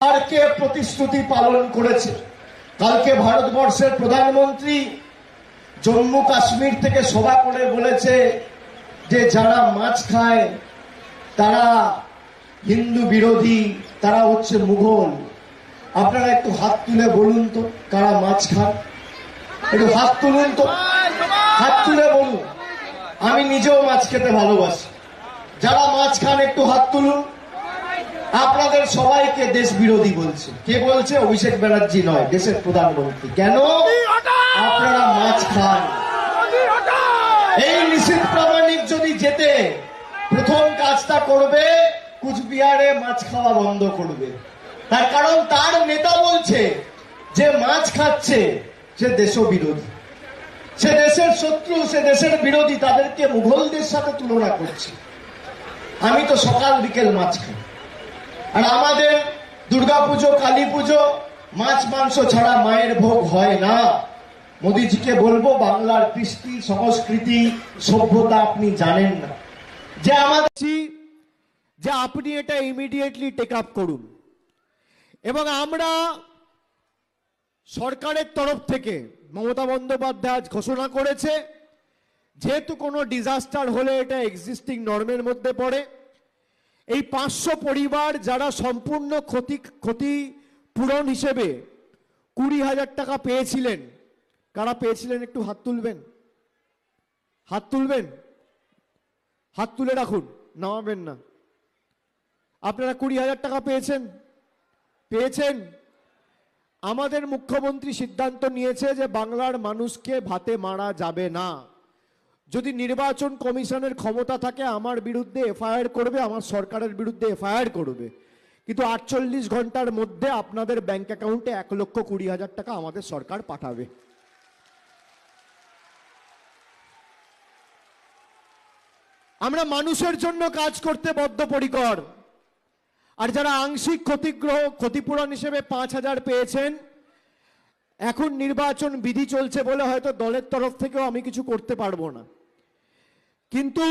আর কে প্রতিশ্রুতি পালন করেছে? কালকে ভারতবর্ষের প্রধানমন্ত্রী জম্মু কাশ্মীর থেকে সভা করে বলেছে যে যারা মাছ খায়, তারা হিন্দু বিরোধী, তারা হচ্ছে মুঘল। আপনারা একটু হাত তুলে বলুন তো, কারা মাছ খান একটু হাত তুলুন তো। হাত তুলে বলুন। আমি নিজেও মাছ খেতে ভালোবাসি। যারা মাছ খান, একটু হাত তুলুন। আপনাদের সবাইকে দেশ বিরোধী বলছে। কে বলছে? অভিষেক ব্যানার্জি নয় দেশের প্রধানমন্ত্রী। কেন? আপনারা মাছ খান। এই নিশীথ প্রামাণিক যদি যেতে প্রথম কাজটা করবে কুচবিহারে মাছ খাওয়া বন্ধ করবে। তার কারণ তার নেতা বলছে যে মাছ খাচ্ছে সে দেশ বিরোধী সে দেশের শত্রু সে দেশের বিরোধী তাদেরকে মুঘলদের সাথে তুলনা করছে। আমি তো সকাল বিকেল মাছ খাই। আর আমাদের দুর্গাপুজো কালী পুজো, মাছ, মাংস ছাড়া মায়ের ভোগ হয় না। মোদিজিকে বলব, বাংলার কৃষ্টি, সংস্কৃতি, সভ্যতা আপনি জানেন না। যে আমাদের যে আপনি এটা ইমিডিয়েটলি টেক আপ করুন। এবং আমরা সরকারের তরফ থেকে মমতা বন্দ্যোপাধ্যায় আজ ঘোষণা করেছে, যেহেতু কোনো ডিজাস্টার হলে এটা এক্সিস্টিং নর্মের মধ্যে পড়ে এই পাঁচশো পরিবার যারা সম্পূর্ণ ক্ষতি ক্ষতিপূরণ হিসেবে কুড়ি হাজার টাকা পেয়েছিলেন। কারা পেয়েছিলেন একটু হাত তুলবেন? হাত তুলবেন? হাত তুলে রাখুন, নামাবেন না। আপনারা কুড়ি হাজার টাকা পেয়েছেন? পেয়েছেন? আমাদের মুখ্যমন্ত্রী সিদ্ধান্ত নিয়েছে যে বাংলার মানুষকে ভাতে মারা যাবে না। যদি নির্বাচন কমিশনের ক্ষমতা থাকে, আমার বিরুদ্ধে এফআইআর করবে, আমার সরকারের বিরুদ্ধে এফআইআর করবে। কিন্তু আটচল্লিশ ঘণ্টার মধ্যে আপনাদের ব্যাংক অ্যাকাউন্টে এক লক্ষ কুড়ি হাজার টাকা আমাদের সরকার পাঠাবে। আমরা মানুষের জন্য কাজ করতে বদ্ধপরিকর। আর যারা আংশিক ক্ষতিগ্রহ, ক্ষতিপূরণ হিসেবে পাঁচ হাজার পেয়েছেন এখন নির্বাচন বিধি চলছে বলে হয়তো দলের তরফ থেকেও আমি কিছু করতে পারব না। কিন্তু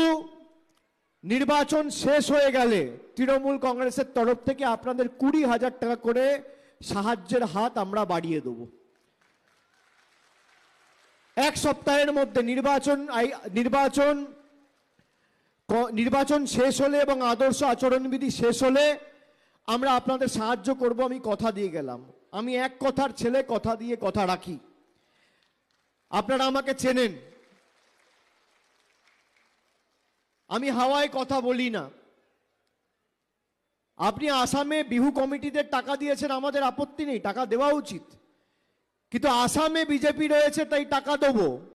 নির্বাচন শেষ হয়ে গেলে তৃণমূল কংগ্রেসের তরফ থেকে আপনাদের কুড়ি হাজার টাকা করে সাহায্যের হাত আমরা বাড়িয়ে দেব। এক সপ্তাহের মধ্যে নির্বাচন নির্বাচন নির্বাচন শেষ হলে এবং আদর্শ আচরণবিধি শেষ হলে আমরা আপনাদের সাহায্য করব, আমি কথা দিয়ে গেলাম। আমি এক কথার ছেলে, কথা দিয়ে কথা রাখি। আপনারা আমাকে চেনেন। আমি হাওয়ায় কথা বলি না। আপনি আসামে বিহু কমিটিদের টাকা দিয়েছেন, আমাদের আপত্তি নেই, টাকা দেওয়া উচিত। কিন্তু আসামে বিজেপি রয়েছে, তাই টাকা দেবো।